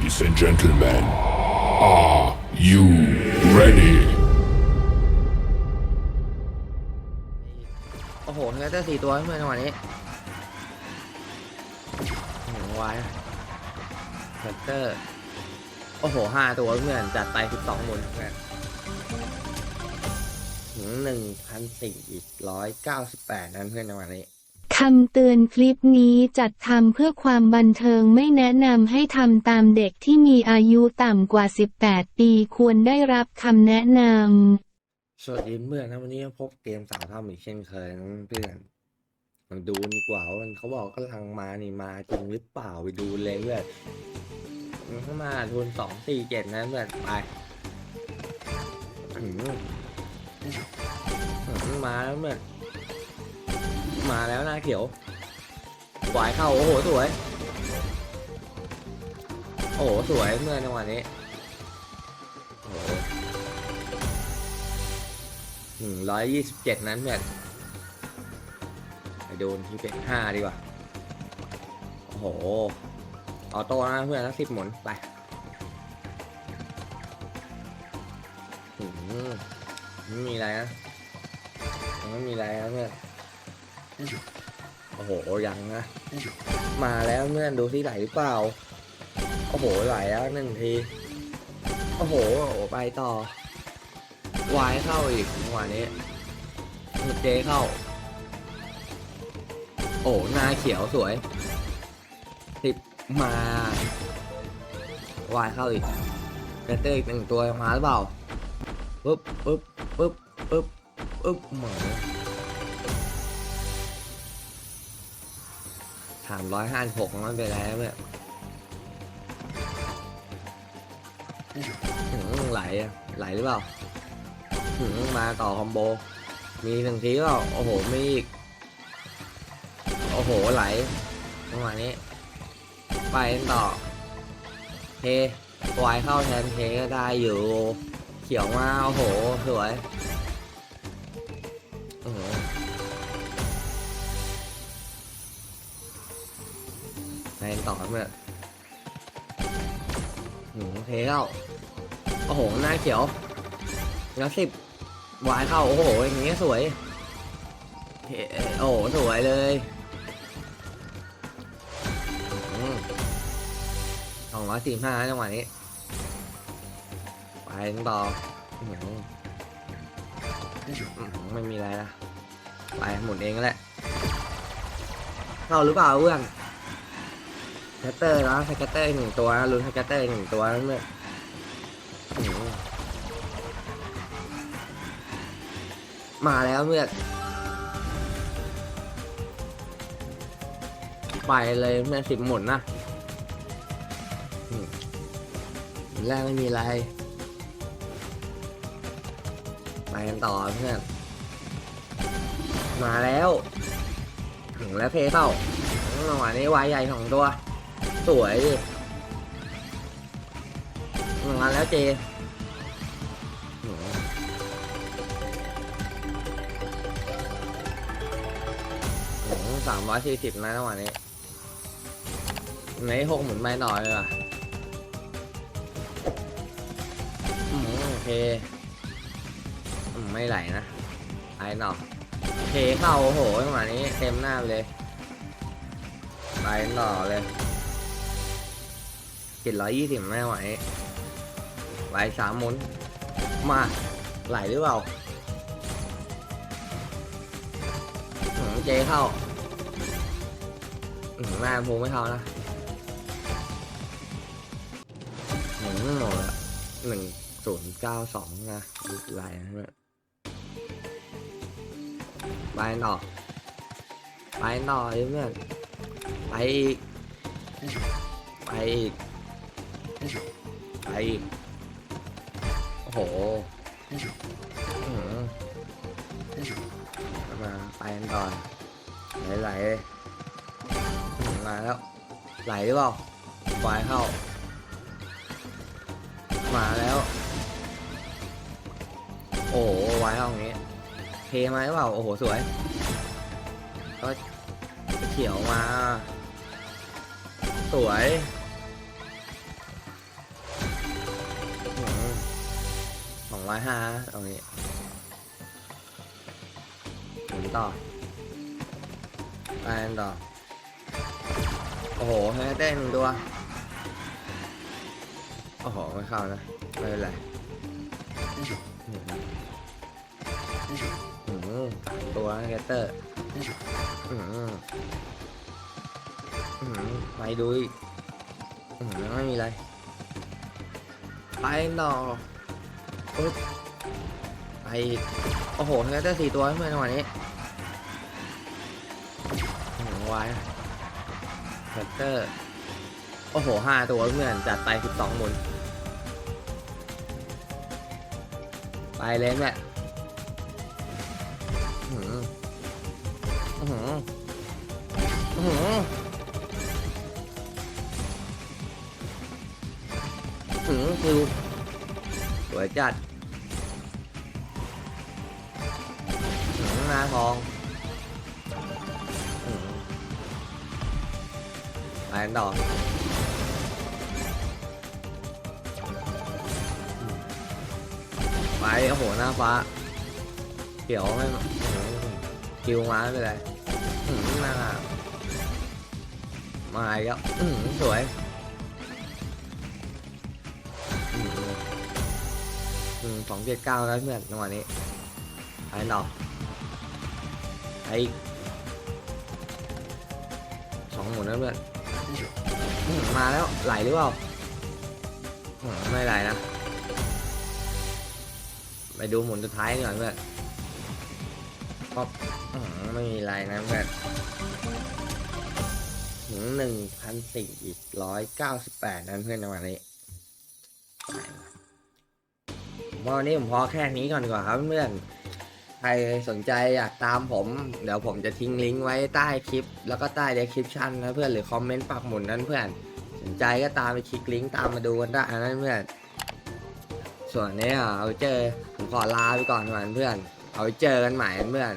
Ladies and gentlemen, are you ready? โอ้โหเทเตอร์สี่ตัวเพื่อนจังหวะนี้หนึ่งวายเทเตอร์ โอ้โหห้าตัวเพื่อน จัดไปสิบสองหมุนเพื่อนถึงหนึ่งพันสี่ร้อยเก้าสิบแปดนั้นเพื่อนจังหวะนี้ คำเตือนคลิปนี้จัดทำเพื่อความบันเทิงไม่แนะนำให้ทำตามเด็กที่มีอายุต่ำกว่า 18 ปีควรได้รับคำแนะนำ สวัสดีเพื่อนนะวันนี้พบเกมสาวทำอีกเช่นเคยนะเพื่อนมาดูดีกว่าว่ามันเขาบอกกำลังมานี่มาจริงหรือเปล่าไปดูเลยเพื่อนมันเข้ามาทุนสองสี่เจ็ดนะเพื่อนไปมาแล้วเพื่อน มาแล้วหน้าเขียวหวายเข้า โอ้โห สวย โอ้โห สวยเมื่อนจังหวะนี้โอ้โหหนึ่งร้อยยี่สิบเจ็ดนั้นเนี่ยไปโดนที่เป็นห้าดีกว่า โอ้โห ออโต้นะเพื่อนแล้วสิบหมุน ไปหืมไม่มีอะไรนะไม่มีอะไรนะเพื่อน โอ้โหยังนะ มาแล้วเพื่อนดูที่ไหลหรือเปล่า โอ้โหไหลแล้วหนึ่งที โอ้โหไปต่อ วายเข้าอีกจังหวะนี้เจเข้า โอ้หน้าเขียวสวยสิบมาวายเข้าอีกเกรเตอร์อีกหนึ่งตัวมาหรือเปล่าปึ๊บปึ๊บปึ๊บปึ๊บปึ๊บเหมือน สามร้อยห้าสิบหกมันไปแล้วเนี่ยไหลอะไหลหรือเปล่ามาต่อคอมโบ มีหนึ่งทีก็โอ้โหมีอีก โอ้โหไหลจังหวะนี้ ไปต่อเทวายเข้าแทนเทก็ได้อยู่ เขียวมาโอ้โห สวยโอ้โห ไปกันต่อเมื่อหืมเทเข้าโอ้โห หน้าเขียวแล้วสิบวายเข้า โอ้โห อย่างเงี้สวยเฮ้โอ้โห สวยเลยสองร้อยสี่ห้าจังหวะนี้ ไปต่ออื้อหืออื้อหือไม่มีอะไรนะ ไปหมุนเองก็แหละเข้าหรือเปล่าเพื่อน แคตเตอร์นะแคตเตอร์หนึ่งตัวลุ้นแคตเตอร์หนึ่งตัวนั่นเนี่ยอื้อหือมาแล้วเมื่อไปเลยเมื่อสิบหมุนนะแรกไม่มีอะไร ไปกันต่อเพื่อน มาแล้ว ถึงแล้วเพเข้าจังหวนี้วายใหญ่สองตัว สวยดิมาแล้วเจสามร้อยสี่สิบนะจังหวะนี้ในหกหมุนไม่หน่อยเลยว่ะอืมโอเค ไม่ไหลนะไอหนอเทเข้าโอ้โหจังหวะนี้เต็มหน้าเลย ไปต่อเลย เจ็ดร้อยยี่สิบไม่ไหวไหวสามมุนมาไหลหรือเปล่าเจเข้าอืมหน้าภูไม่เข้านะหนึ่งหมดละหนึ่งศูนย์เก้าสองนะดูลายนะเพื่อนไปต่อไปต่อเลยเพื่อนไปอีกไปอีก ไปโอ้โหมาไปกันต่อนไหลๆมาแล้ว ไหลหรือเปล่าปลายเข้า มาแล้ว โอ้โหไว้เข้าอย่างนี้ เทมาหรือเปล่า โอ้โห สวย ก็เขียวมา สวย ร้อยห้าตรงนี้หมุนต่อไปนต่อ โอ้โหแฮเต้นหนึ่งตัว โอ้โห ไม่เข้านะ ไม่เป็นไรอืมสามตัวแกเตอร์อืมอืมไปดูอีกอืมไม่มีอะไร ไปต่อ ปึ๊บไปอีกโอ้โหแฮเตอร์สี่ตัวเพื่อนจังหวะนี้อืมวายแฮเตอร์โอ้โหห้าตัวเพื่อนจัดไปสิบสองหมุนไปเลยแม่อื้อหืออื้อหืออื้อหืออื้อหือคิวสวยจัด น้าทองอไปกันต่อไปโอ้โหหน้าฟ้าเขียวไม่คิวมาไม่เป็นไรหน้ามาอีกแล้วสวยสองเจ็ดเก้าแล้วเพื่อนจังหวะนี้ไปต่อ ไปสองหมุนแล้วเพื่อนมาแล้วไหลหรือเปล่าไม่ไหลนะ ไปดูหมุนสุดท้ายก่อนเพื่อนป๊อปไม่มีไรนะเพื่อนถึงหนึ่งพันสี่ร้อยเก้าสิบแปดนั้นเพื่อนในวันนี้ผมว่าวันนี้ผมพอแค่นี้ก่อนดีกว่าครับเพื่อน ใครสนใจอยากตามผม เดี๋ยวผมจะทิ้งลิงก์ไว้ใต้คลิป แล้วก็ใต้ description นะเพื่อนหรือคอมเมนต์ปักหมุนนั้นเพื่อน สนใจก็ตามไปคลิกลิงก์ตามมาดูกันได้นะเพื่อน ส่วนนี้เอาเจอผมขอลาไปก่อนวันเพื่อน เอาเจอกันใหม่เพื่อน